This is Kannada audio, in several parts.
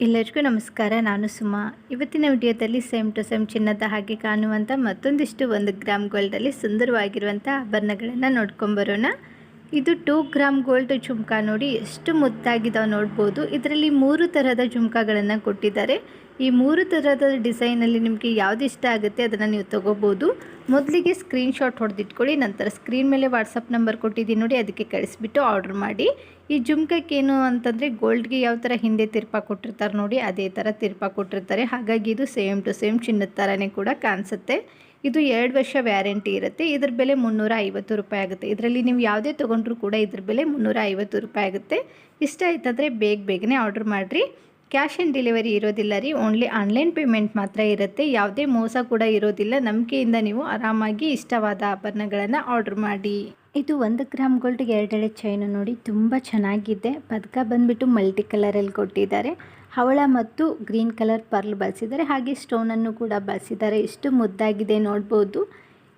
ಎಲ್ಲರಿಗೂ ನಮಸ್ಕಾರ, ನಾನು ಸುಮಾ. ಇವತ್ತಿನ ವಿಡಿಯೋದಲ್ಲಿ ಸೇಮ್ ಟು ಸೇಮ್ ಚಿನ್ನದ ಹಾಗೆ ಕಾಣುವಂಥ ಮತ್ತೊಂದಿಷ್ಟು ಒಂದು ಗ್ರಾಮ್ ಗೋಲ್ಡಲ್ಲಿ ಸುಂದರವಾಗಿರುವಂಥ ಆಭರಣಗಳನ್ನು ನೋಡ್ಕೊಂಬರೋಣ ಇದು ಟೂ ಗ್ರಾಮ್ ಗೋಲ್ಡ್ ಜುಮ್ಕಾ ನೋಡಿ ಎಷ್ಟು ಮುದ್ದಾಗಿದ್ದಾವೆ ನೋಡ್ಬೋದು. ಇದರಲ್ಲಿ ಮೂರು ಥರದ ಜುಮ್ಕಾಗಳನ್ನು ಕೊಟ್ಟಿದ್ದಾರೆ. ಈ ಮೂರು ಥರದ ಡಿಸೈನಲ್ಲಿ ನಿಮಗೆ ಯಾವ್ದು ಇಷ್ಟ ಆಗುತ್ತೆ ಅದನ್ನು ನೀವು ತೊಗೋಬೋದು. ಮೊದಲಿಗೆ ಸ್ಕ್ರೀನ್ಶಾಟ್ ಹೊಡೆದಿಟ್ಕೊಳ್ಳಿ, ನಂತರ ಸ್ಕ್ರೀನ್ ಮೇಲೆ ವಾಟ್ಸಪ್ ನಂಬರ್ ಕೊಟ್ಟಿದ್ದೀನಿ ನೋಡಿ, ಅದಕ್ಕೆ ಕಳಿಸ್ಬಿಟ್ಟು ಆರ್ಡ್ರ್ ಮಾಡಿ. ಈ ಜುಮ್ಕಕ್ಕೇನು ಅಂತಂದರೆ ಗೋಲ್ಡ್ಗೆ ಯಾವ ಥರ ಹಿಂದೆ ತಿರ್ಪ ಕೊಟ್ಟಿರ್ತಾರೆ ನೋಡಿ, ಅದೇ ಥರ ತಿರ್ಪ ಕೊಟ್ಟಿರ್ತಾರೆ. ಹಾಗಾಗಿ ಇದು ಸೇಮ್ ಟು ಸೇಮ್ ಚಿನ್ನದ ಥರನೇ ಕೂಡ ಕಾಣಿಸುತ್ತೆ. ಇದು ಎರಡು ವರ್ಷ ವ್ಯಾರಂಟಿ ಇರುತ್ತೆ. ಇದ್ರ ಬೆಲೆ ಮುನ್ನೂರ ಐವತ್ತು ರೂಪಾಯಿ ಆಗುತ್ತೆ. ಇದರಲ್ಲಿ ನೀವು ಯಾವುದೇ ತೊಗೊಂಡ್ರೂ ಕೂಡ ಇದ್ರ ಬೆಲೆ ಮುನ್ನೂರ ಐವತ್ತು ರೂಪಾಯಿ ಆಗುತ್ತೆ. ಇಷ್ಟ ಆಯ್ತಂದರೆ ಬೇಗ ಬೇಗನೆ ಆರ್ಡ್ರ್ ಮಾಡಿರಿ. ಕ್ಯಾಶ್ ಆನ್ ಡೆಲಿವರಿ ಇರೋದಿಲ್ಲ ರೀ. ಓನ್ಲಿ ಆನ್ಲೈನ್ ಪೇಮೆಂಟ್ ಮಾತ್ರ ಇರುತ್ತೆ. ಯಾವುದೇ ಮೋಸ ಕೂಡ ಇರೋದಿಲ್ಲ. ನಂಬಿಕೆಯಿಂದ ನೀವು ಆರಾಮಾಗಿ ಇಷ್ಟವಾದ ಆಭರಣಗಳನ್ನು ಆರ್ಡ್ರ್ ಮಾಡಿ. ಇದು ಒಂದು ಗ್ರಾಮ್ ಗೋಲ್ಡ್ಗೆ ಎರಡೆಳೆ ಚೈನು ನೋಡಿ ತುಂಬ ಚೆನ್ನಾಗಿದೆ. ಪದಕ ಬಂದುಬಿಟ್ಟು ಮಲ್ಟಿ ಕಲರಲ್ಲಿ ಕೊಟ್ಟಿದ್ದಾರೆ. ಹವಳ ಮತ್ತು ಗ್ರೀನ್ ಕಲರ್ ಪರ್ಲ್ ಬಳಸಿದ್ದಾರೆ. ಹಾಗೆ ಸ್ಟೋನನ್ನು ಕೂಡ ಬಳಸಿದ್ದಾರೆ. ಎಷ್ಟು ಮುದ್ದಾಗಿದೆ ನೋಡ್ಬೋದು.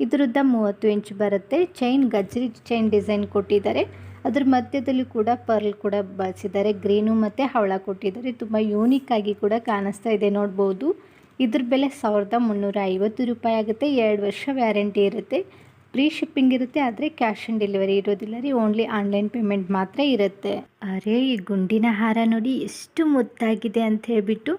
ಇದರದ್ದ ಮೂವತ್ತು ಇಂಚ್ ಬರುತ್ತೆ. ಚೈನ್ ಗಜ್ರಿ ಚೈನ್ ಡಿಸೈನ್ ಕೊಟ್ಟಿದ್ದಾರೆ. ಅದ್ರ ಮಧ್ಯದಲ್ಲಿ ಕೂಡ ಪರ್ಲ್ ಕೂಡ ಬಳಸಿದ್ದಾರೆ. ಗ್ರೀನು ಮತ್ತು ಹವಳ ಕೊಟ್ಟಿದ್ದಾರೆ. ತುಂಬ ಯೂನಿಕ್ ಆಗಿ ಕೂಡ ಕಾಣಿಸ್ತಾ ಇದೆ ನೋಡ್ಬೋದು. ಇದ್ರ ಬೆಲೆ ಸಾವಿರದ ಮುನ್ನೂರ ಐವತ್ತು ರೂಪಾಯಿ ಆಗುತ್ತೆ. ಎರಡು ವರ್ಷ ವ್ಯಾರಂಟಿ ಇರುತ್ತೆ. ಫ್ರೀ ಶಿಪ್ಪಿಂಗ್ ಇರುತ್ತೆ, ಆದರೆ ಕ್ಯಾಶ್ ಆನ್ ಡೆಲಿವರಿ ಇರೋದಿಲ್ಲ ರೀ. ಓನ್ಲಿ ಆನ್ಲೈನ್ ಪೇಮೆಂಟ್ ಮಾತ್ರ ಇರುತ್ತೆ. ಅರೆ, ಈ ಗುಂಡಿನ ಹಾರ ನೋಡಿ ಎಷ್ಟು ಮುದ್ದಾಗಿದೆ ಅಂತ ಹೇಳ್ಬಿಟ್ಟು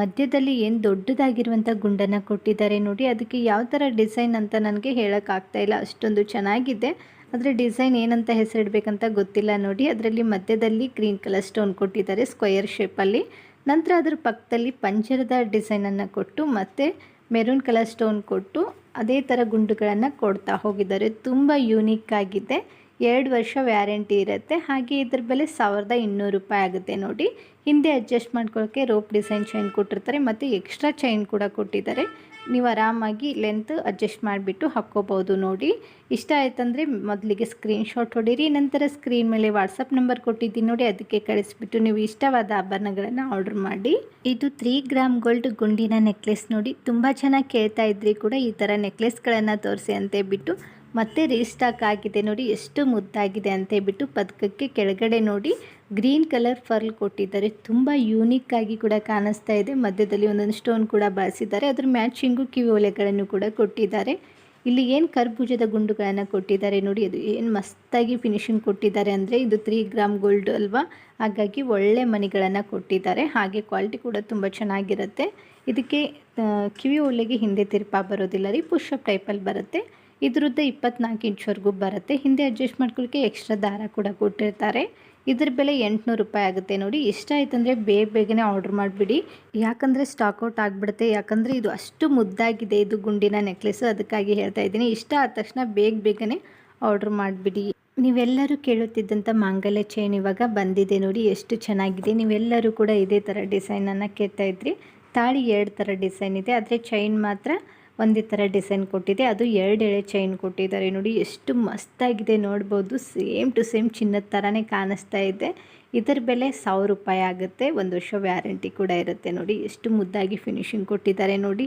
ಮಧ್ಯದಲ್ಲಿ ಏನು ದೊಡ್ಡದಾಗಿರುವಂಥ ಗುಂಡನ್ನು ಕೊಟ್ಟಿದ್ದಾರೆ ನೋಡಿ. ಅದಕ್ಕೆ ಯಾವ ಥರ ಡಿಸೈನ್ ಅಂತ ನನಗೆ ಹೇಳೋಕ್ಕಾಗ್ತಾ ಇಲ್ಲ. ಅಷ್ಟೊಂದು ಚೆನ್ನಾಗಿದೆ. ಆದರೆ ಡಿಸೈನ್ ಏನಂತ ಹೆಸರಿಡಬೇಕಂತ ಗೊತ್ತಿಲ್ಲ ನೋಡಿ. ಅದರಲ್ಲಿ ಮಧ್ಯದಲ್ಲಿ ಗ್ರೀನ್ ಕಲರ್ ಸ್ಟೋನ್ ಕೊಟ್ಟಿದ್ದಾರೆ ಸ್ಕ್ವಯರ್ ಶೇಪಲ್ಲಿ ನಂತರ ಅದರ ಪಕ್ಕದಲ್ಲಿ ಪಂಜರದ ಡಿಸೈನನ್ನು ಕೊಟ್ಟು ಮತ್ತು ಮೆರೂನ್ ಕಲರ್ ಸ್ಟೋನ್ ಕೊಟ್ಟು ಅದೇ ಥರ ಗುಂಡುಗಳನ್ನು ಕೊಡ್ತಾ ಹೋಗಿದ್ದಾರೆ. ತುಂಬ ಯೂನಿಕ್ ಆಗಿದೆ. ಎರಡು ವರ್ಷ ವ್ಯಾರಂಟಿ ಇರುತ್ತೆ. ಹಾಗೆ ಇದ್ರ ಬೆಲೆ ಸಾವಿರದ ಇನ್ನೂರು ರೂಪಾಯಿ ಆಗುತ್ತೆ ನೋಡಿ. ಹಿಂದೆ ಅಡ್ಜಸ್ಟ್ ಮಾಡ್ಕೊಳ್ಳೋಕ್ಕೆ ರೋಪ್ ಡಿಸೈನ್ ಚೈನ್ ಕೊಟ್ಟಿರ್ತಾರೆ ಮತ್ತು ಎಕ್ಸ್ಟ್ರಾ ಚೈನ್ ಕೂಡ ಕೊಟ್ಟಿದ್ದಾರೆ. ನೀವು ಆರಾಮಾಗಿ ಲೆಂತ್ ಅಡ್ಜಸ್ಟ್ ಮಾಡಿಬಿಟ್ಟು ಹಾಕ್ಕೋಬೋದು ನೋಡಿ. ಇಷ್ಟ ಆಯ್ತಂದರೆ ಮೊದಲಿಗೆ ಸ್ಕ್ರೀನ್ಶಾಟ್ ಹೊಡೀರಿ, ನಂತರ ಸ್ಕ್ರೀನ್ ಮೇಲೆ ವಾಟ್ಸಪ್ ನಂಬರ್ ಕೊಟ್ಟಿದ್ದೀನಿ ನೋಡಿ. ಅದಕ್ಕೆ ಕಳಿಸ್ಬಿಟ್ಟು ನೀವು ಇಷ್ಟವಾದ ಆಭರಣಗಳನ್ನು ಆರ್ಡ್ರ್ ಮಾಡಿ. ಇದು ತ್ರೀ ಗ್ರಾಮ್ ಗೋಲ್ಡ್ ಗುಂಡಿನ ನೆಕ್ಲೆಸ್ ನೋಡಿ. ತುಂಬ ಚೆನ್ನಾಗಿ ಕೇಳ್ತಾ ಇದ್ರಿ ಕೂಡ ಈ ಥರ ನೆಕ್ಲೆಸ್ಗಳನ್ನು ತೋರಿಸಿ ಅಂತ ಬಿಟ್ಟು ಮತ್ತೆ ರೀಸ್ಟಾಕ್ ಆಗಿದೆ ನೋಡಿ, ಎಷ್ಟು ಮುದ್ದಾಗಿದೆ ಅಂತ ಹೇಳ್ಬಿಟ್ಟು ಪದಕಕ್ಕೆ ಕೆಳಗಡೆ ನೋಡಿ ಗ್ರೀನ್ ಕಲರ್ ಫರ್ಲ್ ಕೊಟ್ಟಿದ್ದಾರೆ. ತುಂಬ ಯೂನಿಕ್ ಆಗಿ ಕೂಡ ಕಾಣಿಸ್ತಾ ಇದೆ. ಮಧ್ಯದಲ್ಲಿ ಒಂದೊಂದು ಸ್ಟೋನ್ ಕೂಡ ಬಳಸಿದ್ದಾರೆ ಅದ್ರ ಮ್ಯಾಚಿಂಗು ಕಿವಿ ಒಲೆಗಳನ್ನು ಕೂಡ ಕೊಟ್ಟಿದ್ದಾರೆ. ಇಲ್ಲಿ ಏನು ಕರ್ಬೂಜದ ಗುಂಡುಗಳನ್ನು ಕೊಟ್ಟಿದ್ದಾರೆ ನೋಡಿ, ಅದು ಏನು ಮಸ್ತಾಗಿ ಫಿನಿಶಿಂಗ್ ಕೊಟ್ಟಿದ್ದಾರೆ ಅಂದರೆ, ಇದು ತ್ರೀ ಗ್ರಾಮ್ ಗೋಲ್ಡ್ ಅಲ್ವಾ? ಹಾಗಾಗಿ ಒಳ್ಳೆ ಮಣಿಗಳನ್ನು ಕೊಟ್ಟಿದ್ದಾರೆ. ಹಾಗೆ ಕ್ವಾಲಿಟಿ ಕೂಡ ತುಂಬ ಚೆನ್ನಾಗಿರುತ್ತೆ. ಇದಕ್ಕೆ ಕಿವಿ ಒಲೆಗೆ ಹಿಂದೆ ತಿರುಪಾ ಬರೋದಿಲ್ಲ ರೀ ಪುಷಪ್ ಟೈಪಲ್ಲಿ ಬರುತ್ತೆ. ಇದ್ರದ್ದು ಇಪ್ಪತ್ನಾಲ್ಕು ಇಂಚ್ವರೆಗೂ ಬರುತ್ತೆ. ಹಿಂದೆ ಅಡ್ಜಸ್ಟ್ ಮಾಡ್ಕೊಳ್ಳೋಕ್ಕೆ ಎಕ್ಸ್ಟ್ರಾ ದಾರ ಕೂಡ ಕೊಟ್ಟಿರ್ತಾರೆ. ಇದ್ರ ಬೆಲೆ ಎಂಟುನೂರು ರೂಪಾಯಿ ಆಗುತ್ತೆ ನೋಡಿ. ಇಷ್ಟ ಆಯ್ತಂದರೆ ಬೇಗ ಬೇಗನೆ ಆರ್ಡ್ರ್ ಮಾಡಿಬಿಡಿ. ಯಾಕಂದರೆ ಸ್ಟಾಕ್ಔಟ್ ಆಗಿಬಿಡುತ್ತೆ. ಯಾಕಂದರೆ ಇದು ಅಷ್ಟು ಮುದ್ದಾಗಿದೆ, ಇದು ಗುಂಡಿನ ನೆಕ್ಲೆಸು ಅದಕ್ಕಾಗಿ ಹೇಳ್ತಾ ಇದ್ದೀನಿ. ಇಷ್ಟ ಆದ ತಕ್ಷಣ ಬೇಗ ಬೇಗನೆ ಆರ್ಡ್ರ್ ಮಾಡಿಬಿಡಿ. ನೀವೆಲ್ಲರೂ ಕೇಳುತ್ತಿದ್ದಂಥ ಮಾಂಗಲ್ಯ ಚೈನ್ ಇವಾಗ ಬಂದಿದೆ ನೋಡಿ. ಎಷ್ಟು ಚೆನ್ನಾಗಿದೆ. ನೀವೆಲ್ಲರೂ ಕೂಡ ಇದೇ ಥರ ಡಿಸೈನನ್ನು ಕೇಳ್ತಾ ಇದ್ರಿ. ತಾಳಿ ಎರಡು ಥರ ಡಿಸೈನ್ ಇದೆ. ಆದರೆ ಚೈನ್ ಮಾತ್ರ ಒಂದೇ ಥರ ಡಿಸೈನ್ ಕೊಟ್ಟಿದೆ. ಅದು ಎರಡು ಎಳೆ ಚೈನ್ ಕೊಟ್ಟಿದ್ದಾರೆ. ನೋಡಿ, ಎಷ್ಟು ಮಸ್ತಾಗಿದೆ ನೋಡ್ಬೋದು. ಸೇಮ್ ಟು ಸೇಮ್ ಚಿನ್ನದ ಥರನೇ ಕಾಣಿಸ್ತಾ ಇದೆ. ಇದರ ಬೆಲೆ ಸಾವಿರ ರೂಪಾಯಿ ಆಗುತ್ತೆ. ಒಂದು ವರ್ಷ ವ್ಯಾರಂಟಿ ಕೂಡ ಇರುತ್ತೆ. ನೋಡಿ, ಎಷ್ಟು ಮುದ್ದಾಗಿ ಫಿನಿಶಿಂಗ್ ಕೊಟ್ಟಿದ್ದಾರೆ ನೋಡಿ.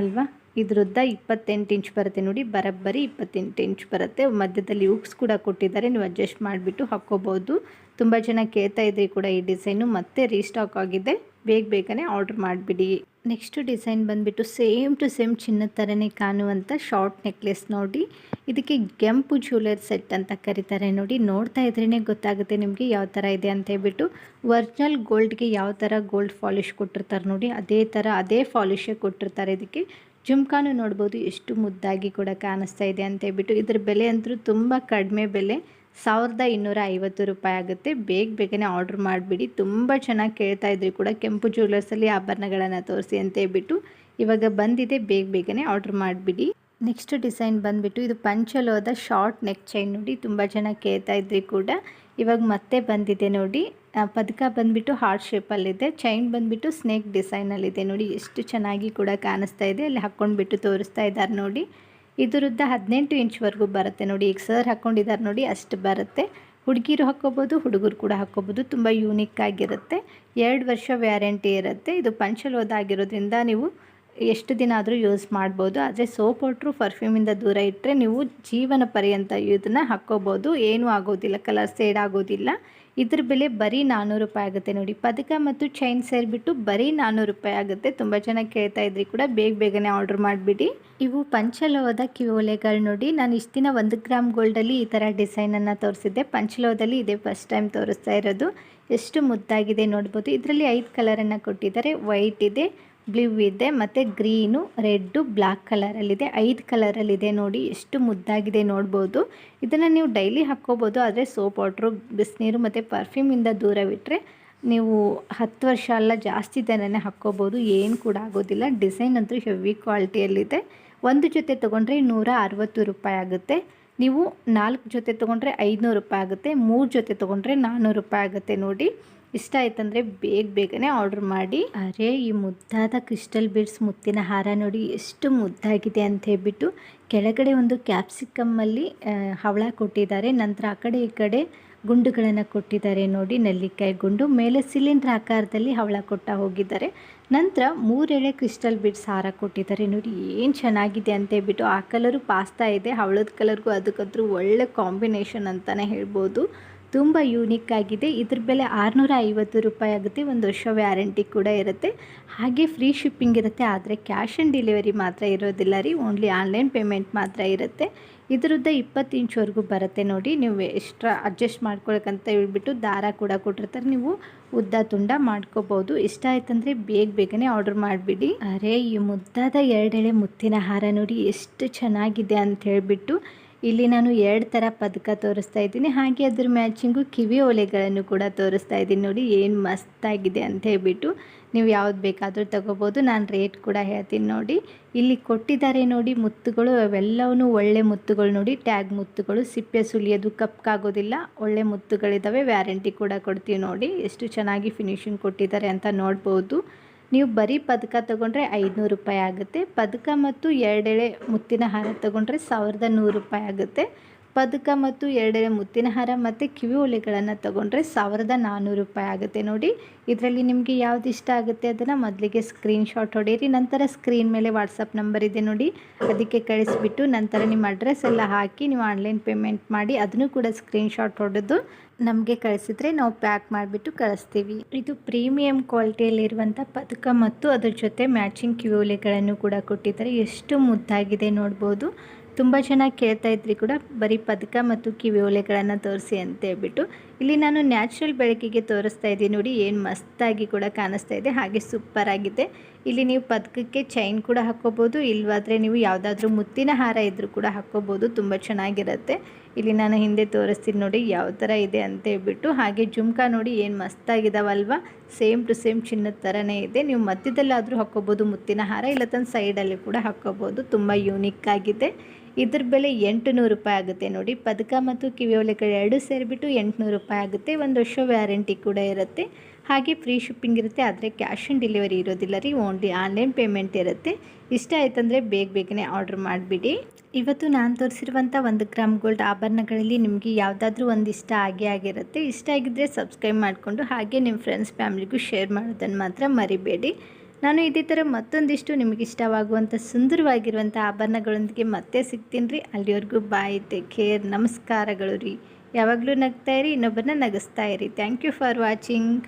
ಅಲ್ವಾ? ಇದ್ರದ್ದ ಇಪ್ಪತ್ತೆಂಟು ಇಂಚ್ ಬರುತ್ತೆ ನೋಡಿ. ಬರಬ್ಬರಿ ಇಪ್ಪತ್ತೆಂಟು ಇಂಚ್ ಬರುತ್ತೆ. ಮಧ್ಯದಲ್ಲಿ ಉಕ್ಸ್ ಕೂಡ ಕೊಟ್ಟಿದ್ದಾರೆ. ನೀವು ಅಡ್ಜಸ್ಟ್ ಮಾಡಿಬಿಟ್ಟು ಹಾಕ್ಕೋಬೋದು. ತುಂಬ ಜನ ಕೇಳ್ತಾ ಇದ್ರಿ ಕೂಡ ಈ ಡಿಸೈನು. ಮತ್ತೆ ರೀಸ್ಟಾಕ್ ಆಗಿದೆ. ಬೇಗ ಬೇಗನೆ ಆರ್ಡ್ರ್ ಮಾಡಿಬಿಡಿ. ನೆಕ್ಸ್ಟ್ ಡಿಸೈನ್ ಬಂದುಬಿಟ್ಟು ಸೇಮ್ ಟು ಸೇಮ್ ಚಿನ್ನದ ಥರನೇ ಕಾಣುವಂಥ ಶಾರ್ಟ್ ನೆಕ್ಲೆಸ್ ನೋಡಿ. ಇದಕ್ಕೆ ಕೆಂಪು ಜ್ಯುವೆಲರ್ ಸೆಟ್ ಅಂತ ಕರೀತಾರೆ ನೋಡಿ. ನೋಡ್ತಾ ಇದ್ರೇ ಗೊತ್ತಾಗುತ್ತೆ ನಿಮಗೆ ಯಾವ ಥರ ಇದೆ ಅಂತ ಹೇಳ್ಬಿಟ್ಟು. ಒರ್ಜಿನಲ್ ಗೋಲ್ಡ್ಗೆ ಯಾವ ಥರ ಗೋಲ್ಡ್ ಫಾಲಿಶ್ ಕೊಟ್ಟಿರ್ತಾರೆ ನೋಡಿ. ಅದೇ ಥರ ಅದೇ ಫಾಲಿಶೇ ಕೊಟ್ಟಿರ್ತಾರೆ ಇದಕ್ಕೆ. ಜುಮ್ಕಾನು ನೋಡ್ಬೋದು ಎಷ್ಟು ಮುದ್ದಾಗಿ ಕೂಡ ಕಾಣಿಸ್ತಾ ಇದೆ ಅಂತ ಹೇಳ್ಬಿಟ್ಟು. ಇದ್ರ ಬೆಲೆ ಅಂತೂ ತುಂಬ ಕಡಿಮೆ ಬೆಲೆ. ಸಾವಿರದ ಇನ್ನೂರ ಐವತ್ತು ರೂಪಾಯಿ ಆಗುತ್ತೆ. ಬೇಗ ಬೇಗನೆ ಆರ್ಡ್ರ್ ಮಾಡಿಬಿಡಿ. ತುಂಬ ಚೆನ್ನಾಗಿ ಕೇಳ್ತಾ ಇದ್ರಿ ಕೂಡ. ಕೆಂಪು ಜ್ಯುವೆಲರ್ಸಲ್ಲಿ ಆಭರಣಗಳನ್ನು ತೋರಿಸಿ ಅಂತ ಹೇಳ್ಬಿಟ್ಟು ಇವಾಗ ಬಂದಿದೆ. ಬೇಗ ಬೇಗನೆ ಆರ್ಡ್ರ್ ಮಾಡಿಬಿಡಿ. ನೆಕ್ಸ್ಟ್ ಡಿಸೈನ್ ಬಂದುಬಿಟ್ಟು ಇದು ಪಂಚಲೋದ ಶಾರ್ಟ್ ನೆಕ್ ಚೈನ್ ನೋಡಿ. ತುಂಬ ಚೆನ್ನಾಗಿ ಕೇಳ್ತಾ ಇದ್ರಿ ಕೂಡ. ಇವಾಗ ಮತ್ತೆ ಬಂದಿದೆ ನೋಡಿ. ಪದಕ ಬಂದುಬಿಟ್ಟು ಹಾರ್ಟ್ ಶೇಪಲ್ಲಿದೆ ಚೈನ್ ಬಂದುಬಿಟ್ಟು ಸ್ನೇಕ್ ಡಿಸೈನಲ್ಲಿದೆ ನೋಡಿ. ಎಷ್ಟು ಚೆನ್ನಾಗಿ ಕೂಡ ಕಾಣಿಸ್ತಾ ಇದೆ. ಅಲ್ಲಿ ಹಾಕ್ಕೊಂಡ್ಬಿಟ್ಟು ತೋರಿಸ್ತಾ ಇದ್ದಾರೆ ನೋಡಿ. ಇದರದ್ದು ಹದಿನೆಂಟು ಇಂಚ್ವರೆಗೂ ಬರುತ್ತೆ ನೋಡಿ. ಈಗ ಸರ್ ಹಾಕ್ಕೊಂಡಿದ್ದಾರೆ ನೋಡಿ, ಅಷ್ಟು ಬರುತ್ತೆ. ಹುಡುಗಿರು ಹಾಕ್ಕೋಬೋದು, ಹುಡುಗರು ಕೂಡ ಹಾಕ್ಕೋಬೋದು. ತುಂಬ ಯೂನಿಕ್ ಆಗಿರುತ್ತೆ. ಎರಡು ವರ್ಷ ವ್ಯಾರಂಟಿ ಇರುತ್ತೆ. ಇದು ಪಂಚಲೋದ ಆಗಿರೋದ್ರಿಂದ ನೀವು ಎಷ್ಟು ದಿನ ಆದರೂ ಯೂಸ್ ಮಾಡ್ಬೋದು. ಆದರೆ ಸೋಪ್ ಒಟ್ಟರು ಪರ್ಫ್ಯೂಮಿಂದ ದೂರ ಇಟ್ಟರೆ ನೀವು ಜೀವನ ಪರ್ಯಂತ ಇದನ್ನು ಹಾಕ್ಕೋಬೋದು. ಏನೂ ಆಗೋದಿಲ್ಲ ಕಲರ್ ಸೇಡ್ ಆಗೋದಿಲ್ಲ. ಇದ್ರ ಬೆಲೆ ಬರೀ ನಾನ್ನೂರು ರೂಪಾಯಿ ಆಗುತ್ತೆ ನೋಡಿ. ಪದಕ ಮತ್ತು ಚೈನ್ ಸೇರಿಬಿಟ್ಟು ಬರೀ ನಾನ್ನೂರು ರೂಪಾಯಿ ಆಗುತ್ತೆ. ತುಂಬ ಜನ ಕೇಳ್ತಾ ಇದ್ರಿ ಕೂಡ, ಬೇಗ ಬೇಗನೆ ಆರ್ಡರ್ ಮಾಡಿಬಿಡಿ. ಇವು ಪಂಚಲೋಹದ ಕಿವೋಲೆಗಳು ನೋಡಿ. ನಾನು ಇಷ್ಟು ದಿನ ಒಂದು ಗ್ರಾಮ್ ಗೋಲ್ಡಲ್ಲಿ ಈ ಥರ ಡಿಸೈನನ್ನು ತೋರಿಸಿದ್ದೆ. ಪಂಚಲೋಹದಲ್ಲಿ ಇದೇ ಫಸ್ಟ್ ಟೈಮ್ ತೋರಿಸ್ತಾ ಇರೋದು. ಎಷ್ಟು ಮುದ್ದಾಗಿದೆ ನೋಡ್ಬೋದು. ಇದರಲ್ಲಿ ಐದು ಕಲರನ್ನು ಕೊಟ್ಟಿದ್ದಾರೆ. ವೈಟ್ ಇದೆ. ಬ್ಲೂ ಇದೆ, ಮತ್ತು ಗ್ರೀನು, ರೆಡ್ಡು ಬ್ಲ್ಯಾಕ್ ಕಲರಲ್ಲಿದೆ. ಐದು ಕಲರಲ್ಲಿದೆ ನೋಡಿ, ಎಷ್ಟು ಮುದ್ದಾಗಿದೆ ನೋಡ್ಬೋದು. ಇದನ್ನು ನೀವು ಡೈಲಿ ಹಾಕ್ಕೋಬೋದು, ಆದರೆ ಸೋಪ್, ವಾಟ್ರು ಬಿಸಿನೀರು ಮತ್ತು ಪರ್ಫ್ಯೂಮಿಂದ ದೂರವಿಟ್ಟರೆ ನೀವು ಹತ್ತು ವರ್ಷ ಅಲ್ಲ, ಜಾಸ್ತಿ ದಿನನೇ ಹಾಕ್ಕೋಬೋದು. ಏನು ಕೂಡ ಆಗೋದಿಲ್ಲ. ಡಿಸೈನ್ ಅಂತೂ ಹೆವಿ ಕ್ವಾಲಿಟಿಯಲ್ಲಿದೆ ಒಂದು ಜೊತೆ ತೊಗೊಂಡ್ರೆ ನೂರ ಅರವತ್ತು ರೂಪಾಯಿ ಆಗುತ್ತೆ. ನೀವು ನಾಲ್ಕು ಜೊತೆ ತೊಗೊಂಡ್ರೆ ಐದುನೂರು ರೂಪಾಯಿ ಆಗುತ್ತೆ. ಮೂರು ಜೊತೆ ತೊಗೊಂಡ್ರೆ ನಾನ್ನೂರು ರೂಪಾಯಿ ಆಗುತ್ತೆ ನೋಡಿ. ಇಷ್ಟ ಆಯ್ತಂದರೆ ಬೇಗ ಬೇಗನೆ ಆರ್ಡ್ರ್ ಮಾಡಿ. ಅರೆ, ಈ ಮುದ್ದಾದ ಕ್ರಿಸ್ಟಲ್ ಬೀಡ್ಸ್ ಮುತ್ತಿನ ಹಾರ ನೋಡಿ ಎಷ್ಟು ಮುದ್ದಾಗಿದೆ ಅಂತ ಹೇಳ್ಬಿಟ್ಟು ಕೆಳಗಡೆ ಒಂದು ಕ್ಯಾಪ್ಸಿಕಮ್ಮಲ್ಲಿ ಹವಳ ಕೊಟ್ಟಿದ್ದಾರೆ. ನಂತರ ಆ ಕಡೆ ಈ ಕಡೆ ಗುಂಡುಗಳನ್ನು ಕೊಟ್ಟಿದ್ದಾರೆ ನೋಡಿ ನೆಲ್ಲಿಕಾಯಿ ಗುಂಡು. ಮೇಲೆ ಸಿಲಿಂಡರ್ ಆಕಾರದಲ್ಲಿ ಹವಳ ಕೊಟ್ಟ ಹೋಗಿದ್ದಾರೆ. ನಂತರ ಮೂರೆಳೆ ಕ್ರಿಸ್ಟಲ್ ಬೀಡ್ಸ್ ಹಾರ ಕೊಟ್ಟಿದ್ದಾರೆ ನೋಡಿ ಏನು ಚೆನ್ನಾಗಿದೆ ಅಂತ ಹೇಳ್ಬಿಟ್ಟು ಆ ಕಲರು ಪಾಸ್ತಾ ಇದೆ. ಹವಳದ ಕಲರ್ಗೂ ಅದಕ್ಕಂತೂ ಒಳ್ಳೆ ಕಾಂಬಿನೇಷನ್ ಅಂತಲೇ ಹೇಳ್ಬೋದು. ತುಂಬ ಯೂನಿಕ್ ಆಗಿದೆ. ಇದ್ರ ಬೆಲೆ ಆರುನೂರ ಐವತ್ತು ರೂಪಾಯಿ ಆಗುತ್ತೆ. ಒಂದು ವರ್ಷ ವ್ಯಾರಂಟಿ ಕೂಡ ಇರುತ್ತೆ. ಹಾಗೆ ಫ್ರೀ ಶಿಪ್ಪಿಂಗ್ ಇರುತ್ತೆ. ಆದರೆ ಕ್ಯಾಶ್ ಆನ್ ಡೆಲಿವರಿ ಮಾತ್ರ ಇರೋದಿಲ್ಲ ರೀ. ಓನ್ಲಿ ಆನ್ಲೈನ್ ಪೇಮೆಂಟ್ ಮಾತ್ರ ಇರುತ್ತೆ. ಇದರದ್ದ ಇಪ್ಪತ್ತು ಇಂಚ್ವರೆಗೂ ಬರುತ್ತೆ ನೋಡಿ. ನೀವು ಎಕ್ಸ್ಟ್ರಾ ಅಡ್ಜಸ್ಟ್ ಮಾಡ್ಕೊಳಕ್ಕಂತ ಹೇಳ್ಬಿಟ್ಟು ದಾರ ಕೂಡ ಕೊಟ್ಟಿರ್ತಾರೆ. ನೀವು ಉದ್ದ ತುಂಡ ಮಾಡ್ಕೋಬೋದು. ಇಷ್ಟ ಆಯ್ತಂದರೆ ಬೇಗ ಬೇಗನೆ ಆರ್ಡರ್ ಮಾಡಿಬಿಡಿ. ಅರೆ, ಈ ಮುದ್ದಾದ ಎರಡೆಳೆ ಮುತ್ತಿನ ಹಾರ ನೋಡಿ ಎಷ್ಟು ಚೆನ್ನಾಗಿದೆ ಅಂತ ಹೇಳಿಬಿಟ್ಟು ಇಲ್ಲಿ ನಾನು ಎರಡು ಥರ ಪದಕ ತೋರಿಸ್ತಾ ಇದ್ದೀನಿ. ಹಾಗೆ ಅದ್ರ ಮ್ಯಾಚಿಂಗು ಕಿವಿ ಓಲೆಗಳನ್ನು ಕೂಡ ತೋರಿಸ್ತಾ ಇದ್ದೀನಿ ನೋಡಿ, ಏನು ಮಸ್ತಾಗಿದೆ ಅಂತ ಹೇಳ್ಬಿಟ್ಟು. ನೀವು ಯಾವ್ದು ಬೇಕಾದರೂ ತಗೋಬೋದು, ನಾನು ರೇಟ್ ಕೂಡ ಹೇಳ್ತೀನಿ ನೋಡಿ. ಇಲ್ಲಿ ಕೊಟ್ಟಿದ್ದಾರೆ ನೋಡಿ ಮುತ್ತುಗಳು ಅವೆಲ್ಲವೂ ಒಳ್ಳೆ ಮುತ್ತುಗಳು ನೋಡಿ. ಟ್ಯಾಗ್ ಮುತ್ತುಗಳು, ಸಿಪ್ಪೆ ಸುಲಿಯೋದು ಕಪ್ಕಾಗೋದಿಲ್ಲ ಒಳ್ಳೆ ಮುತ್ತುಗಳಿದ್ದಾವೆ ವ್ಯಾರಂಟಿ ಕೂಡ ಕೊಡ್ತೀವಿ ನೋಡಿ. ಎಷ್ಟು ಚೆನ್ನಾಗಿ ಫಿನಿಶಿಂಗ್ ಕೊಟ್ಟಿದ್ದಾರೆ ಅಂತ ನೋಡ್ಬೋದು. ನೀವು ಬರೀ ಪದಕ ತೊಗೊಂಡ್ರೆ ಐದುನೂರು ರೂಪಾಯಿ ಆಗುತ್ತೆ. ಪದಕ ಮತ್ತು ಎರಡೆಳೆ ಮುತ್ತಿನ ಹಾರ ತೊಗೊಂಡ್ರೆ ಸಾವಿರದ ನೂರು ರೂಪಾಯಿ ಆಗುತ್ತೆ. ಪದಕ ಮತ್ತು ಎರಡನೇ ಮುತ್ತಿನ ಹಾರ ಮತ್ತು ಕಿವಿ ಒಲೆಗಳನ್ನು ತೊಗೊಂಡ್ರೆ ಸಾವಿರದ ನಾನ್ನೂರು ರೂಪಾಯಿ ಆಗುತ್ತೆ ನೋಡಿ. ಇದರಲ್ಲಿ ನಿಮಗೆ ಯಾವ್ದು ಇಷ್ಟ ಆಗುತ್ತೆ ಅದನ್ನು ಮೊದಲಿಗೆ ಸ್ಕ್ರೀನ್ಶಾಟ್ ಹೊಡೆಯಿರಿ ನಂತರ ಸ್ಕ್ರೀನ್ ಮೇಲೆ ವಾಟ್ಸಪ್ ನಂಬರ್ ಇದೆ ನೋಡಿ. ಅದಕ್ಕೆ ಕಳಿಸ್ಬಿಟ್ಟು ನಂತರ ನಿಮ್ಮ ಅಡ್ರೆಸ್ ಎಲ್ಲ ಹಾಕಿ ನೀವು ಆನ್ಲೈನ್ ಪೇಮೆಂಟ್ ಮಾಡಿ ಅದನ್ನು ಕೂಡ ಸ್ಕ್ರೀನ್ಶಾಟ್ ಹೊಡೆದು ನಮಗೆ ಕಳಿಸಿದ್ರೆ ನಾವು ಪ್ಯಾಕ್ ಮಾಡಿಬಿಟ್ಟು ಕಳಿಸ್ತೀವಿ. ಇದು ಪ್ರೀಮಿಯಂ ಕ್ವಾಲಿಟಿಯಲ್ಲಿರುವಂಥ ಪದಕ ಮತ್ತು ಅದರ ಜೊತೆ ಮ್ಯಾಚಿಂಗ್ ಕಿವಿಯೋಲೆಗಳನ್ನು ಕೂಡ ಕೊಟ್ಟಿದ್ದಾರೆ. ಎಷ್ಟು ಮುದ್ದಾಗಿದೆ ನೋಡ್ಬೋದು. ತುಂಬ ಚೆನ್ನಾಗಿ ಕೇಳ್ತಾ ಇದ್ರಿ ಕೂಡ, ಬರೀ ಪದಕ ಮತ್ತು ಕಿವಿ ಓಲೆಗಳನ್ನು ತೋರಿಸಿ ಅಂತ ಹೇಳ್ಬಿಟ್ಟು. ಇಲ್ಲಿ ನಾನು ನ್ಯಾಚುರಲ್ ಬೆಳಕಿಗೆ ತೋರಿಸ್ತಾ ಇದ್ದೀನಿ ನೋಡಿ, ಏನು ಮಸ್ತಾಗಿ ಕೂಡ ಕಾಣಿಸ್ತಾ ಇದೆ, ಹಾಗೆ ಸೂಪರ್ ಆಗಿದೆ. ಇಲ್ಲಿ ನೀವು ಪದಕಕ್ಕೆ ಚೈನ್ ಕೂಡ ಹಾಕ್ಕೋಬೋದು, ಇಲ್ವಾದರೆ ನೀವು ಯಾವುದಾದ್ರೂ ಮುತ್ತಿನ ಹಾರ ಇದ್ದರೂ ಕೂಡ ಹಾಕ್ಕೋಬೋದು, ತುಂಬ ಚೆನ್ನಾಗಿರುತ್ತೆ. ಇಲ್ಲಿ ನಾನು ಹಿಂದೆ ತೋರಿಸ್ತೀನಿ ನೋಡಿ ಯಾವ ಥರ ಇದೆ ಅಂತ ಹೇಳ್ಬಿಟ್ಟು. ಹಾಗೆ ಜುಮ್ಕಾ ನೋಡಿ ಏನು ಮಸ್ತಾಗಿದಾವಲ್ವ? ಸೇಮ್ ಟು ಸೇಮ್ ಚಿನ್ನದ ಥರನೇ ಇದೆ. ನೀವು ಮಧ್ಯದಲ್ಲಾದರೂ ಹಾಕ್ಕೋಬೋದು, ಮುತ್ತಿನ ಹಾರ, ಇಲ್ಲ ತನ್ನ ಸೈಡಲ್ಲಿ ಕೂಡ ಹಾಕ್ಕೋಬೋದು. ತುಂಬ ಯೂನಿಕ್ ಆಗಿದೆ. ಇದ್ರ ಬೆಲೆ ಎಂಟು ನೂರು ರೂಪಾಯಿ ಆಗುತ್ತೆ ನೋಡಿ. ಪದಕ ಮತ್ತು ಕಿವಿಯೋಲೆಗಳು ಎರಡು ಸೇರಿಬಿಟ್ಟು ಎಂಟುನೂರು ರೂಪಾಯಿ ಆಗುತ್ತೆ. ಒಂದು ವರ್ಷ ವ್ಯಾರಂಟಿ ಕೂಡ ಇರುತ್ತೆ. ಹಾಗೆ ಫ್ರೀ ಶಿಪ್ಪಿಂಗ್ ಇರುತ್ತೆ, ಆದರೆ ಕ್ಯಾಶ್ ಆನ್ ಡೆಲಿವರಿ ಇರೋದಿಲ್ಲ ರೀ. ಓನ್ಲಿ ಆನ್ಲೈನ್ ಪೇಮೆಂಟ್ ಇರುತ್ತೆ. ಇಷ್ಟ ಆಯ್ತಂದರೆ ಬೇಗ ಬೇಗನೆ ಆರ್ಡ್ರ್ ಮಾಡಿಬಿಡಿ. ಇವತ್ತು ನಾನು ತೋರಿಸಿರುವಂಥ ಒಂದು ಗ್ರಾಮ್ ಗೋಲ್ಡ್ ಆಭರಣಗಳಲ್ಲಿ ನಿಮಗೆ ಯಾವುದಾದ್ರೂ ಒಂದು ಇಷ್ಟ ಆಗೇ ಆಗಿರುತ್ತೆ. ಇಷ್ಟ ಆಗಿದ್ದರೆ ಸಬ್ಸ್ಕ್ರೈಬ್ ಮಾಡಿಕೊಂಡು ಹಾಗೆ ನಿಮ್ಮ ಫ್ರೆಂಡ್ಸ್ ಫ್ಯಾಮಿಲಿಗೂ ಶೇರ್ ಮಾಡೋದನ್ನು ಮಾತ್ರ ಮರಿಬೇಡಿ. ನಾನು ಇದೇ ಥರ ಮತ್ತೊಂದಿಷ್ಟು ನಿಮಗೆ ಇಷ್ಟವಾಗುವಂಥ ಸುಂದರವಾಗಿರುವಂಥ ಆಭರಣಗಳೊಂದಿಗೆ ಮತ್ತೆ ಸಿಗ್ತೀನಿ ರೀ. ಅಲ್ಲಿವರೆಗೂ ಬಾಯ್ ಟೇಕ್ ಕೇರ್ ನಮಸ್ಕಾರಗಳು ರೀ. ಯಾವಾಗಲೂ ನಗ್ತಾ ಇರಿ, ಇನ್ನೊಬ್ಬರನ್ನ ನಗಿಸ್ತಾ ಇರಿ. Thank you for watching